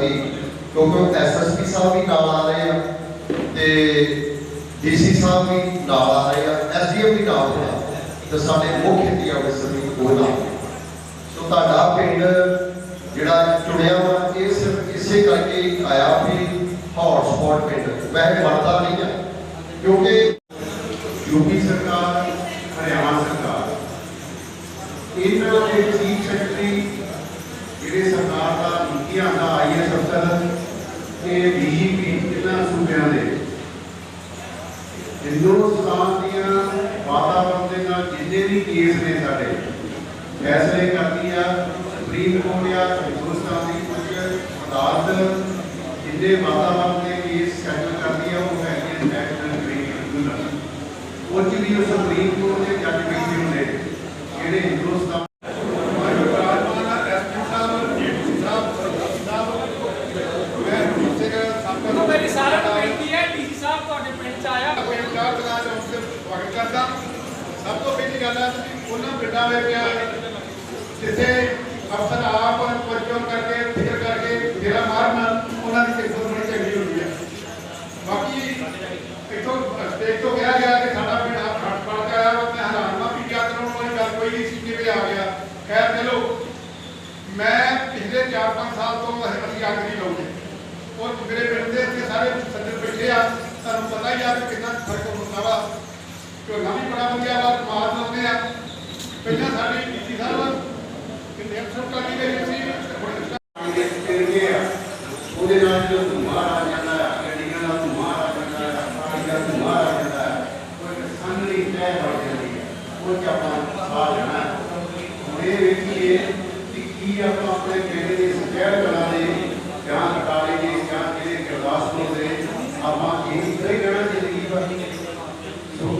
ਬਹੁਤ ਹੀ ਕਿਉਂਕਿ ਐਸਐਸਪੀ ਸਾਹਿਬ ਵੀ ਨਾਲ ਆ ਰਹੇ ਆ ਤੇ ਡੀਸੀ ਸਾਹਿਬ ਵੀ ਨਾਲ ਆ ਰਹੇ ਆ ਐਸਡੀਐਮ ਵੀ ਨਾਲ ਆ ਤੇ ਸਾਡੇ ਮੁੱਖ ਖੇਤੀ ਅਫਸਰ ਵੀ ਉਹ ਨਾਲ ਸੋ ਤੁਹਾਡਾ ਪਿੰਡ ਜਿਹੜਾ ਚੁਣਿਆ ਵਾ ਇਹ ਸਿਰਫ ਇਸੇ ਕਰਕੇ ਹੀ ਆਇਆ ਵੀ ਹੌਟ ਸਪੌਟ ਪਿੰਡ ਵੈਸੇ ਬਣਦਾ ਨਹੀਂ ਆ ਕਿਉਂਕਿ ਯੂਪੀ ਸਰਕਾਰ ਹਰਿਆਣਾ ਸਰਕਾਰ ਇਹਨਾਂ ਦੇ ਚੀਫ ਸੈਕਟਰੀ ਜਿਹੜੇ ਸਰਕਾਰ ਦਾ ਨੀਤੀਆਂ ਦਾ ਆਈਐਸ ਅਫਸਰ ਇਹ ਡੀਜੀਪੀ ਇਹਨਾਂ ਸੂਬਿਆਂ ਦੇ ਹਿੰਦੁਸਤਾਨ ਦੀਆਂ ਵਾਤਾਵਰਣ ਦੇ ਨਾਲ ਕੇਸ ਨੇ ਸਾਡੇ, ਫੈਸਲੇ ਕਰਦੀ ਆ, ਸੁਪਰੀਮ ਕੋਰਟ ਆ ਹਿੰਦੁਸਤਾਨ ਦੀ ਕੁਝ ਅਦਾਲਤ ਜਿੰਨੇ ਵਾਤਾਵਰਣ ਦੇ ਕੇਸ ਸੈਟਲ ਕਰਦੀ ਆ, ਉਹ ਹੈਗੀ ਨੈਸ਼ਨਲ ਟ੍ਰਿਬਿਊਨਲ ਉਹ ਵੀ ਸੁਪਰੀਮ ਕੋਰਟ ਦੇ ਜੱਜ ਬੈਠੇ ਹੁੰਦੇ ਨੇ, ਜਿਹੜੇ ਹਿੰਦੁਸਤਾਨ ਮੈਨੂੰ ਮੇਰੀ ਸਾਰਿਆਂ ਨੂੰ ਬੇਨਤੀ ਹੈ ਡੀਸੀ ਸਾਹਿਬ ਤੁਹਾਡੇ ਪਿੰਡ ਚ ਆਇਆ ਸਭ ਤੋਂ ਪਹਿਲੀ ਗੱਲ ਹੈ ਕਿ ਉਹਨਾਂ ਪਿੰਡਾਂ ਵਿੱਚ ਜਿੱਥੇ ਅਫਸਰ ਆਪ ਪਰਚੋਂ ਕਰਕੇ ਫਿਕਰ ਕਰਕੇ ਫੇਰਾ ਮਾਰਨ ਉਹਨਾਂ ਦੀ ਸਿੱਖਿਆ ਬੜੀ ਚੰਗੀ ਹੁੰਦੀ ਹੈ ਬਾਕੀ ਇੱਥੋਂ ਸਟੇਜ ਤੋਂ ਕਿਹਾ ਗਿਆ ਕਿ ਸਾਡਾ ਪਿੰਡ ਆਪ ਖੜ ਪੜ ਕੇ ਆਇਆ ਵਾ, ਮੈਂ ਹੈਰਾਨ ਵਾਂ ਵੀ ਕਿਆ ਕਰਉਣ ਵਾਲੀ ਗੱਲ ਕੋਈ ਨਹੀਂ ਸੀ ਕਿਵੇਂ ਆ ਗਿਆ ਖੈਰ ਚਲੋ ਮੈਂ ਪਿਛਲੇ 4-5 ਸਾਲ ਤੋਂ ਅਸੀਂ ਅੱਗ ਨਹੀਂ ਲਾਉਂਦੇ ਔਰ ਮੇਰੇ ਪਿੰਡ ਦੇ ਇੱਥੇ ਸਾਰੇ ਸੱਜਣ ਬੈਠੇ ਆ ਤੁਹਾਨੂੰ ਪਤਾ ਹੀ ਆ ਕਿ ਕਿੰਨਾ ਫ਼ਰਕ ਹੁੰਦਾ ਵਾ ਝੋਨਾ ਵੀ ਬੜਾ ਵਧੀਆ ਵਾ, ਕਮਾਲ ਲਾਉਂਦੇ ਆ ਪਹਿਲਾਂ ਸਾਡੀ ਡੀਸੀ ਸਾਹਿਬ ਕਿੰਨੇ ਅਫਸਰ ਕਾਲੀ ਗਈ ਸੀ ਉਹਦੇ ਨਾਲ ਜੋ ਧੂਆ ਆ ਜਾਂਦਾ ਹੈ ਗੱਡੀਆਂ ਦਾ ਧੂਆ ਆ ਜਾਂਦਾ ਹੈ ਪਾਣੀ ਦਾ ਧੂਆ ਆ ਜਾਂਦਾ ਹੈ ਉਹ ਸੰਗਲੀ ਤੈ ਹੋ ਜਾਂਦੀ ਹੈ ਉਹ ਚ ਆਪਾਂ ਸਾਹ ਲੈਣਾ ਹੈ। ਹੁਣ ਇਹ ਵੇਖੀਏ ਕਿ ਕੀ ਆਪਾਂ ਆਪਣੇ ਪਿੰਡ ਦੇ ਸਹਿਰ ਕਲਾ ਦੇ ਜਾਂ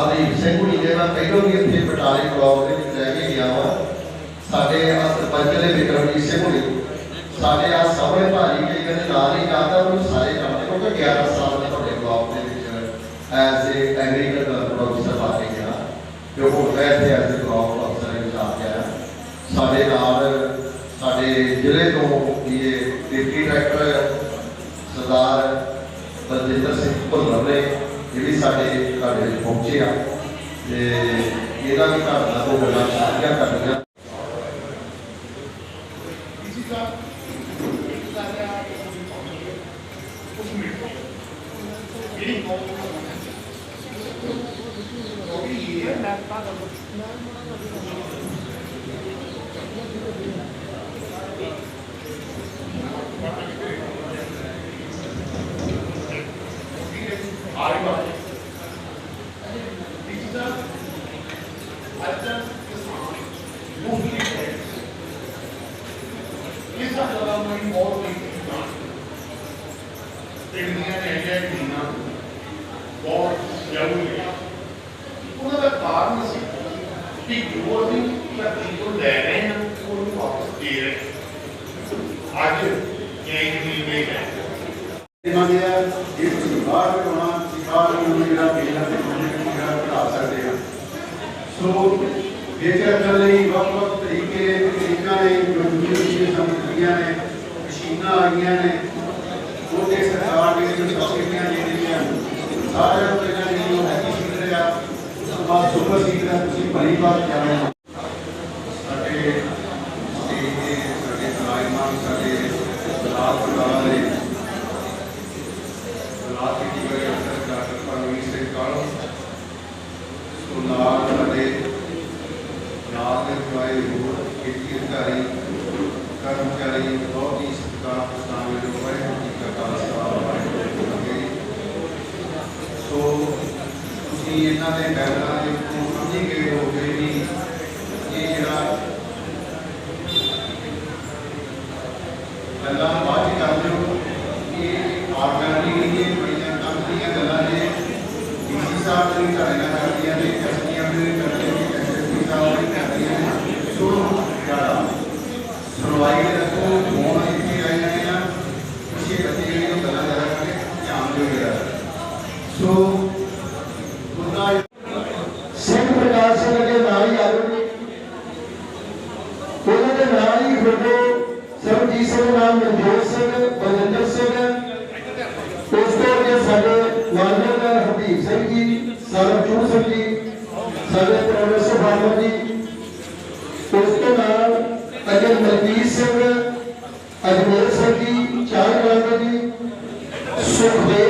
ਹਰਦੀਪ ਸਿੰਘ ਹੁਣੀ ਦੇ ਮੈਂ ਪਹਿਲਾਂ ਵੀ ਇੱਥੇ ਬਟਾਲੇ ਬਲਾਕ ਦੇ ਵਿੱਚ ਰਹਿ ਕੇ ਗਿਆ ਵਾ। ਸਾਡੇ ਆ ਸਰਪੰਚ ਦੇ ਵਿਕਰਮਜੀਤ ਸਿੰਘ ਹੁਣੀ, ਸਾਡੇ ਆ ਸਾਹਮਣੇ ਭਾਜੀ ਕਈ ਕਹਿੰਦੇ ਨਾਂ ਨਹੀਂ ਜਾਂਦਾ ਉਹ ਸਾਰੇ ਜਾਣਦੇ ਕਿਉਂਕਿ 11 ਸਾਲ ਦੇ ਤੁਹਾਡੇ ਬਲਾਕ ਦੇ ਵਿੱਚ ਐਜ਼ ਏ ਐਗਰੀਕਲਚਰ ਪ੍ਰੋਫੈਸਰ ਪਾ ਕੇ ਗਿਆ, ਜੋ ਹੁਣ ਇੱਥੇ ਐਜ਼ ਏ ਬਲਾਕ ਅਫਸਰ ਵਿੱਚ ਆ ਗਿਆ। ਸਾਡੇ ਨਾਲ, ਸਾਡੇ ਜ਼ਿਲ੍ਹੇ ਤੋਂ ਇਹ ਡਿਪਟੀ ਡਾਇਰੈਕਟਰ ਸਰਦਾਰ ਬਲਜਿੰਦਰ ਸਿੰਘ ਭੁੱਲਰ ਨੇ ਇਹ ਵੀ ਸਾਡੇ ਘਰ ਵਿੱਚ ਪਹੁੰਚੇ ਆ। ਤੇ ਇਹਦਾ ਦੀ ਘਰ ਦਾ ਤੋਂ ਗੱਲਾਂ ਸਾਰੀਆਂ ਕਰਨੀਆਂ। ਡੀਸੀ ਸਾਹਿਬ ਕੁਝ ਇਹ ਮੰਨਿਆ ਇਸ ਨੂੰ ਬਾਹਰ ਕਰਨਾ ਸਿਕਾਰੀ ਨੂੰ ਜਿਹੜਾ ਪੇਸ਼ ਕਰਦਾ جو مشیم آئی بات ہو کرمچاری کرمچاری بہت ہی سبکار اسلامی جو ہے ان کی کرتا سوال ہمارے لگے تو اسی اتنا دے بہتا ہے تو سمجھے گئے ہو گئے بھی یہ جڑا اللہ بات ہی کر لیو کہ آپ کرنے کے لیے بڑی جان کام کی ہے اللہ نے کسی صاحب نہیں کرنا کر دیا نہیں کرنا ਸੋ ਉਹਦਾ ਸਿੰਘ ਪ੍ਰਕਾਸ਼ ਸਿੰਘ ਦੇ ਨਾਲ ਹੀ ਆਲੂ ਉਹਨਾਂ ਦੇ ਨਾਲ ਹੀ ਫੋਟੋ ਸਰਬਜੀਤ ਸਿੰਘ ਨਾਮ ਮਨਜੋਤ ਸਿੰਘ ਬਲਜਿੰਦਰ ਸਿੰਘ, ਉਸ ਤੋਂ ਅੱਗੇ ਸਾਡੇ ਮਾਨਯੋਗ ਹਰਦੀਪ ਸਿੰਘ ਜੀ, ਸਰਬਜੋਤ ਸਿੰਘ ਜੀ, ਸਾਡੇ ਪ੍ਰੋਫੈਸਰ ਫਾਰਮਰ ਜੀ, ਉਸ ਤੋਂ ਨਾਲ ਅੱਗੇ ਮਲਕੀਤ ਸਿੰਘ, ਅਜਮੇਰ ਸਿੰਘ ਜੀ, ਚਾਰ ਕਲਾਕਾਰ ਜੀ, ਸੁਖਦੇਵ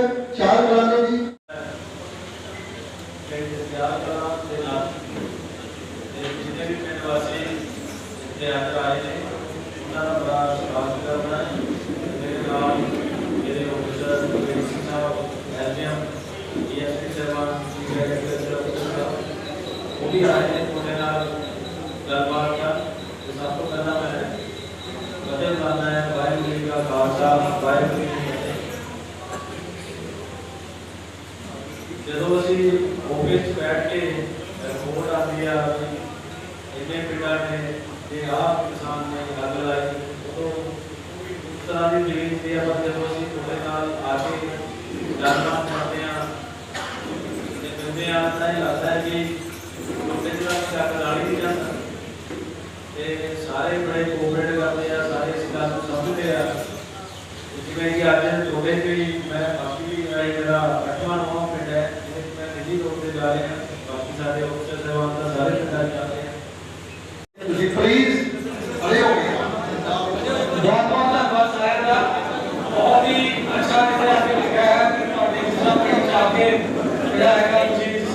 ਉਹ ਵੀ ਆਏ ਨੇ ਤੁਹਾਡੇ ਨਾਲ ਗੱਲਬਾਤ ਕਰ ਤੇ ਸਭ ਤੋਂ ਪਹਿਲਾਂ ਮੈਂ ਕਦੇ ਕਰਨਾ ਹੈ ਵਾਹਿਗੁਰੂ ਜੀ ਕਾ ਖਾਲਸਾ ਵਾਹਿਗੁਰੂ ਜੀ ਕੀ ਫਤਿਹ ਜਦੋਂ ਅਸੀਂ ਆਫਿਸ 'ਚ ਬੈਠ ਕੇ ਰਿਪੋਰਟ ਆਉਂਦੀ ਆ ਵੀ ਇੰਨੇ ਪਿੰਡਾਂ ਨੇ ਤੇ ਆਹ ਕਿਸਾਨ ਨੇ ਅੱਗ ਲਾਈ ਉਦੋਂ ਉਸ ਤਰ੍ਹਾਂ ਦੀ ਫੀਲਿੰਗ ਸੀ ਆਪਾਂ ਜਦੋਂ ਅਸੀਂ ਤੁਹਾਡੇ ਨਾਲ ਆ ਕੇ ਗੱਲਬਾਤ ਕਰਦੇ ਆ ਤੇ ਮਿਲਦੇ ਆ ਤਾਂ ਇਹ ਲੱਗਦਾ ਹੈ ਕਿ ਲੋਕਾਂ ਜਿਹੜਾ ਚੱਕ ਲਾਣੀ ਨਹੀਂ ਜਾਂਦਾ ਤੇ ਸਾਰੇ ਬੜੇ ਕੋਆਪਰੇਟ ਕਰਦੇ ਆ ਸਾਰੇ ਇਸ ਗੱਲ ਨੂੰ ਸਮਝਦੇ ਆ ਜਿਵੇਂ ਕਿ ਅੱਜ ਤੁਹਾਡੇ ਵੀ ਮੈਂ ਬਾਕੀ ਵੀ ਮੇਰਾ ਇਹ ਮੇਰਾ ਅੱਠਵਾਂ ਨੌਵਾਂ ਪਿੰਡ ਹੈ ਜਿਹਦੇ 'ਚ ਮੈਂ ਦਿੱਲੀ ਰੋਡ ਤੇ ਜਾ ਰਿਹਾ ਬਾਕੀ ਸਾਡੇ ਅਫਸਰ ਸਾਹਿਬਾਨ ਦਾ ਸਾਰੇ ਪਿੰਡਾਂ 'ਚ ਜਾ ਰਹੇ ਆ ਤੁਸੀਂ ਪਲੀਜ਼ ਖੜੇ ਹੋ ਗਏ ਬਹੁਤ ਬਹੁਤ ਧੰਨਵਾਦ ਸਾਰਿਆਂ ਦਾ ਬਹੁਤ ਹੀ ਅੱਛਾ ਜਿਹੜਾ ਕਿ ਲੱਗਾ ਹੈ ਕਿ ਤੁਹਾਡੇ ਸਾਹਮਣੇ ਜਾ ਕੇ ਜਿਹੜਾ ਹੈਗਾ ਜੀ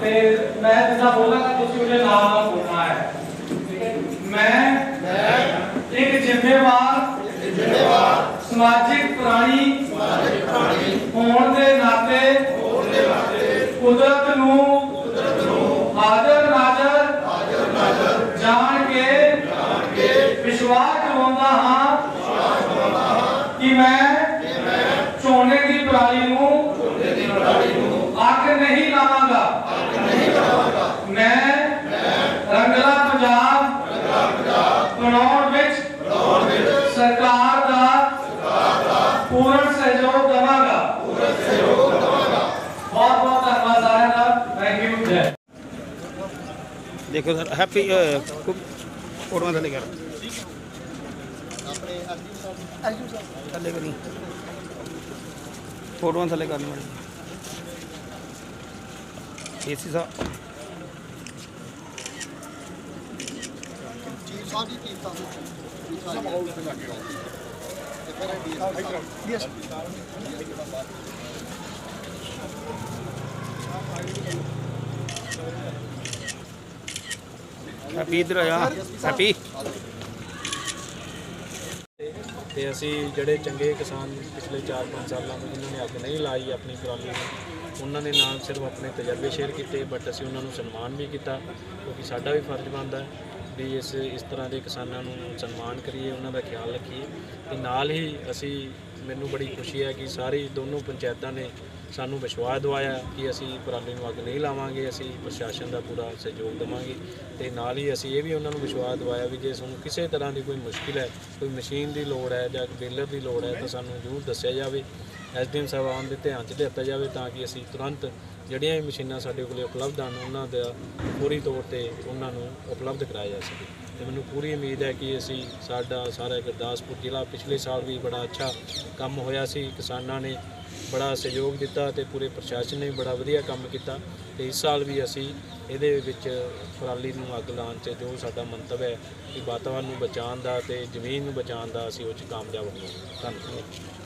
ਤੇ ਮੈਂ ਜਿੱਦਾਂ ਬੋਲਾਂਗਾ ਤੁਸੀਂ ਉਹਦੇ ਨਾਲ ਨਾਲ ਬੋਲਣਾ ਹੈ। ਠੀਕ ਹੈ ਮੈਂ ਮੈਂ ਇੱਕ ਜ਼ਿੰਮੇਵਾਰ ਜ਼ਿੰਮੇਵਾਰ ਸਮਾਜਿਕ ਪ੍ਰਾਣੀ ਸਮਾਜਿਕ ਪ੍ਰਾਣੀ ਹੋਣ ਦੇ ਨਾਤੇ ਹੋਣ ਦੇ ਨਾਤੇ ਕੁਦਰਤ ਨੂੰ ਕੁਦਰਤ ਨੂੰ ਹਾਜ਼ਰ ਨਾਜ਼ਰ ਹਾਜ਼ਰ ਨਾਜ਼ਰ ਜਾਣ ਕੇ ਜਾਣ ਕੇ ਵਿਸ਼ਵਾਸ ਕਰਵਾਉਂਦਾ ਹਾਂ ਵਿਸ਼ਵਾਸ ਦਿਵਾਉਂਦਾ ਹਾਂ ਕਿ ਮੈਂ ہیپی فوٹو کرنی فوٹو کرنی ਹੈਪੀ ਇਧਰ ਆ ਹੈਪੀ। ਤੇ ਅਸੀਂ ਜਿਹੜੇ ਚੰਗੇ ਕਿਸਾਨ ਪਿਛਲੇ 4-5 ਸਾਲਾਂ ਤੋਂ ਜਿਨ੍ਹਾਂ ਨੇ ਅੱਗ ਨਹੀਂ ਲਾਈ ਆਪਣੀ ਪਰਾਲੀ ਨੂੰ, ਉਹਨਾਂ ਨੇ ਨਾਲ ਸਿਰਫ ਆਪਣੇ ਤਜਰਬੇ ਸ਼ੇਅਰ ਕੀਤੇ ਬਟ ਅਸੀਂ ਉਹਨਾਂ ਨੂੰ ਸਨਮਾਨ ਵੀ ਕੀਤਾ, ਕਿਉਂਕਿ ਸਾਡਾ ਵੀ ਫਰਜ਼ ਬਣਦਾ ਵੀ ਇਸ ਇਸ ਤਰ੍ਹਾਂ ਦੇ ਕਿਸਾਨਾਂ ਨੂੰ ਸਨਮਾਨ ਕਰੀਏ, ਉਹਨਾਂ ਦਾ ਖਿਆਲ ਰੱਖੀਏ। ਤੇ ਨਾਲ ਹੀ ਅਸੀਂ, ਮੈਨੂੰ ਬੜੀ ਖੁਸ਼ੀ ਹੈ ਕਿ ਸਾਰੀ ਦੋਨੋਂ ਪੰਚਾਇਤਾਂ ਨੇ ਸਾਨੂੰ ਵਿਸ਼ਵਾਸ ਦਵਾਇਆ ਕਿ ਅਸੀਂ ਪਰਾਲੀ ਨੂੰ ਅੱਗ ਨਹੀਂ ਲਾਵਾਂਗੇ, ਅਸੀਂ ਪ੍ਰਸ਼ਾਸਨ ਦਾ ਪੂਰਾ ਸਹਿਯੋਗ ਦੇਵਾਂਗੇ ਤੇ ਨਾਲ ਹੀ ਅਸੀਂ ਇਹ ਵੀ ਉਹਨਾਂ ਨੂੰ ਵਿਸ਼ਵਾਸ ਦਵਾਇਆ ਵੀ ਜੇ ਤੁਹਾਨੂੰ ਕਿਸੇ ਤਰ੍ਹਾਂ ਦੀ ਕੋਈ ਮੁਸ਼ਕਿਲ ਹੈ, ਕੋਈ ਮਸ਼ੀਨ ਦੀ ਲੋੜ ਹੈ ਜਾਂ ਬੇਲਰ ਦੀ ਲੋੜ ਹੈ ਤਾਂ ਸਾਨੂੰ ਜ਼ਰੂਰ ਦੱਸਿਆ ਜਾਵੇ, ਐਸਡੀਐਮ ਸਾਹਿਬਾਨ ਦੇ ਧਿਆਨ 'ਚ ਲਿਆਤਾ ਜਾਵੇ ਤਾਂ ਕਿ ਅਸੀਂ ਤੁਰੰਤ ਜਿਹੜੀਆਂ ਵੀ ਮਸ਼ੀਨਾਂ ਸਾਡੇ ਕੋਲੇ ਉਪਲਬਧ ਹਨ, ਉਹਨਾਂ ਦਾ ਪੂਰੀ ਤੌਰ ਤੇ ਉਹਨਾਂ ਨੂੰ ਉਪਲਬਧ ਕਰਾਇਆ ਜਾ ਸਕੇ। ਤੇ ਮੈਨੂੰ ਪੂਰੀ ਉਮੀਦ ਹੈ ਕਿ ਅਸੀਂ ਸਾਡਾ ਸਾਰਾ ਗੁਰਦਾਸਪੁਰ ਜ਼ਿਲ੍ਹਾ ਪਿਛਲੇ ਸਾਲ ਵੀ ਬੜਾ ਅੱਛਾ ਕੰਮ ਹੋਇਆ ਸੀ, ਕਿਸਾਨਾਂ ਨੇ ਬੜਾ ਸਹਿਯੋਗ ਦਿੱਤਾ ਤੇ ਪੂਰੇ ਪ੍ਰਸ਼ਾਸਨ ਨੇ ਵੀ ਬੜਾ ਵਧੀਆ ਕੰਮ ਕੀਤਾ ਤੇ ਇਸ ਸਾਲ ਵੀ ਅਸੀਂ ਇਹਦੇ ਵਿੱਚ ਪਰਾਲੀ ਨੂੰ ਅੱਗ ਲਾਉਣ 'ਚ ਜੋ ਸਾਡਾ ਮੰਤਵ ਹੈ ਕਿ ਵਾਤਾਵਰਨ ਨੂੰ ਬਚਾਉਣ ਦਾ ਤੇ ਜ਼ਮੀਨ ਨੂੰ ਬਚਾਉਣ ਦਾ ਅਸੀਂ ਉਹ 'ਚ ਕਾਮਯਾਬ ਹੋਵਾਂਗੇ। ਧੰਨਵਾਦ।